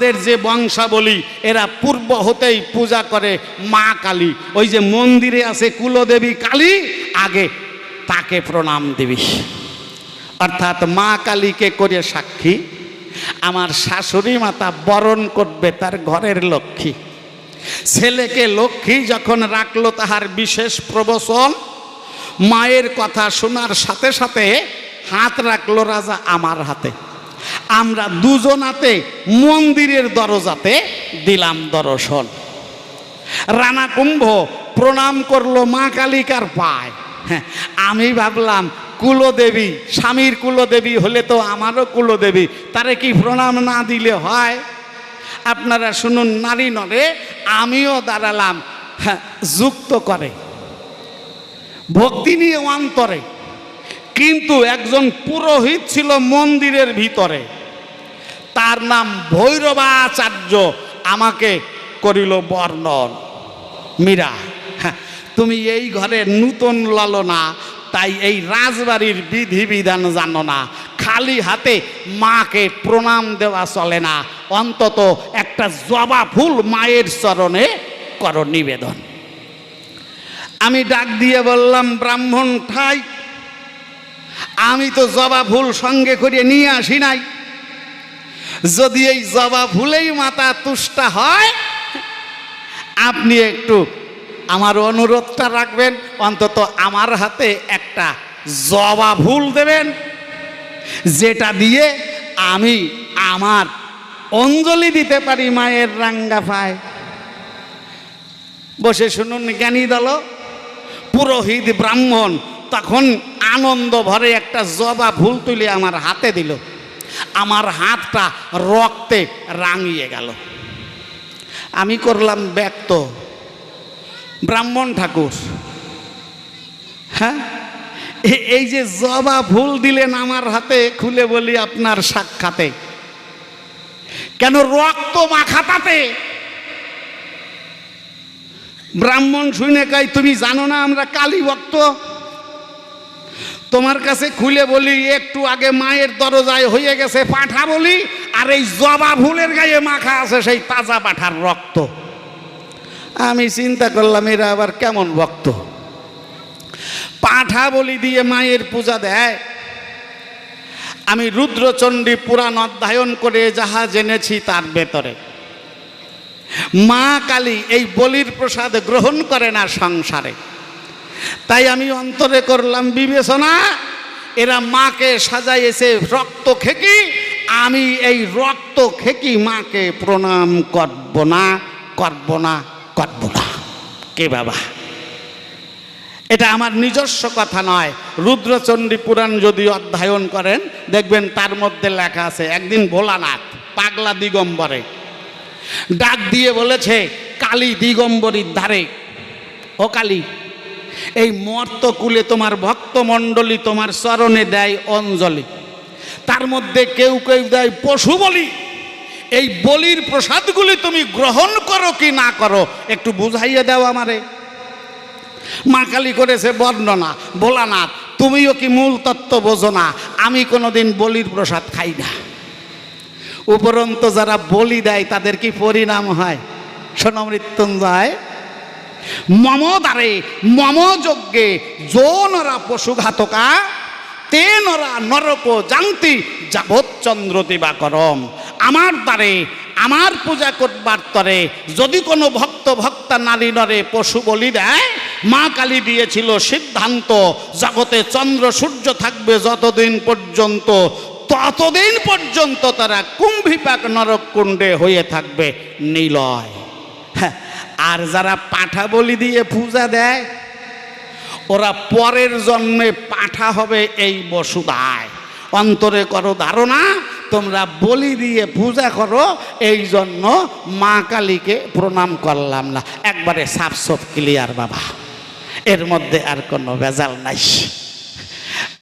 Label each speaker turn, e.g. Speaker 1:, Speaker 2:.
Speaker 1: আমাদের যে বংশাবলী, এরা পূর্ব হতেই পূজা করে মা কালী। ওই যে মন্দিরে আছে কুলদেবী কালী, আগে তাকে প্রণাম দিবি। অর্থাৎ মা কালীকে করে সাক্ষী। আমার শাশুড়ি মাতা বরণ করবে তার ঘরের লক্ষ্মী। ছেলেকে লক্ষ্মী যখন রাখল তাহার বিশেষ প্রবচন, মায়ের কথা শোনার সাথে সাথে হাত রাখল রাজা আমার হাতে। আমরা দুজনাতে মন্দিরের দরজাতে দিলাম দর্শন। রানা কুম্ভ প্রণাম করল মা কালিকার পায়। হ্যাঁ আমি ভাবলাম, কুলদেবী, স্বামীর কুলদেবী হলে তো আমারও কুলদেবী, তারে কি প্রণাম না দিলে হয়? আপনারা শুনুন, নারী নরে আমিও দাঁড়ালাম হ্যাঁ যুক্ত করে। ভক্তি নিয়ে অন্তরে। কিন্তু একজন পুরোহিত ছিল মন্দিরের ভিতরে। তার নাম ভৈরবাচার্য আমাকে করিল বর্ণন। মীরা হ্যাঁ, তুমি এই ঘরে নূতন ললনা তাই এই রাজবাড়ির বিধিবিধান জানো না। খালি হাতে মাকে প্রণাম দেওয়া চলে না অন্তত একটা জবা ফুল মায়ের চরণে করো নিবেদন। আমি ডাক দিয়ে বললাম ব্রাহ্মণ ঠাই আমি তো জবা ফুল সঙ্গে করে নিয়ে আসি নাই। যদি এই জবা ভুলেই মাতা তুষ্টা হয়, আপনি একটু আমার অনুরোধটা রাখবেন, অন্তত আমার হাতে একটা জবা ভুল দেবেন, যেটা দিয়ে আমি আমার অঞ্জলি দিতে পারি মায়ের রাঙ্গা পায় বসে শুনুন জ্ঞানী দল, পুরোহিত ব্রাহ্মণ তখন আনন্দ ভরে একটা জবা ভুল তুলে আমার হাতে দিল। আমার হাতটা রক্তে রাঙিয়ে গেল। আমি করলাম ব্যক্ত। ব্রাহ্মণ ঠাকুর হ্যাঁ? এই যে জবা ভুল দিলেন আমার হাতে, খুলে বলি আপনার সাক্ষাতে। কেন রক্ত মাখাতাতে? ব্রাহ্মণ শুনে কাই তুমি জানো না আমরা কালী ভক্ত? তোমার কাছে খুলে বলি, একটু আগে মায়ের দরজায় হয়ে গেছে পাঠা বলি, আর এই জবা ফুলের গায়ে মাখা আছে সেই তাজা পাঠার রক্ত। আমি চিন্তা করলাম, এরা আবার কেমন ভক্ত? পাঠা বলি দিয়ে মায়ের পূজা দেয়। আমি রুদ্রচণ্ডী পুরাণ অধ্যয়ন করে যাহা জেনেছি তার ভেতরে। মা কালী এই বলির প্রসাদ গ্রহণ করে না সংসারে। তাই আমি অন্তরে করলাম বিবেচনা, এরা মাকে সাজাইয়েছে রক্ত খেকি, আমি এই রক্ত খেকি মাকে প্রণাম করব না করব না করব না। কে বাবা? এটা আমার নিজস্ব কথা নয়। রুদ্রচণ্ডী পুরাণ যদি অধ্যয়ন করেন, দেখবেন তার মধ্যে লেখা আছে, একদিন ভোলানাথ পাগলা দিগম্বরে ডাক দিয়ে বলেছে, কালী দিগম্বরীর ধারে। ও কালী এই মর্তকুলে তোমার ভক্তমণ্ডলী তোমার চরণে দেয় অঞ্জলি। তার মধ্যে কেউ কেউ দেয় পশু বলি। এই বলির প্রসাদগুলি তুমি গ্রহণ করো কি না করো, একটু বুঝাইয়ে দাও আমারে। মা কালী করেছে বর্ণনা, ভোলানাথ, তুমিও কি মূল তত্ত্ব বোঝো না, আমি কোনোদিন বলির প্রসাদ খাই না। উপরন্ত যারা বলি দেয়, তাদের কি পরিণাম হয়? শোনো মৃত্যুঞ্জয় মম দ্বারে মম যজ্ঞে যৌনরা পশুঘাতকা, তে নরা নরক জানতি যাবৎ চন্দ্র দিবাকরম। আমার দ্বারে আমার পূজা করবার তরে যদি কোনো ভক্ত ভক্তা নারী নরে পশু বলি দেয়, মা কালী দিয়েছিল সিদ্ধান্ত, জগতে চন্দ্র সূর্য থাকবে যতদিন পর্যন্ত, ততদিন পর্যন্ত তারা কুম্ভিপাক নরক কুণ্ডে হয়ে থাকবে নিলয়। আর যারা পাঠা বলি দিয়ে পূজা দেয়, ওরা পরের জন্মে পাঠা হবে এই বসুদায় অন্তরে করো ধারণা, তোমরা বলি দিয়ে পূজা করো, এই জন্য মা কালীকে প্রণাম করলাম না। একবারে সাফ সফ ক্লিয়ার বাবা। এর মধ্যে আর কোনো ভেজাল নাই।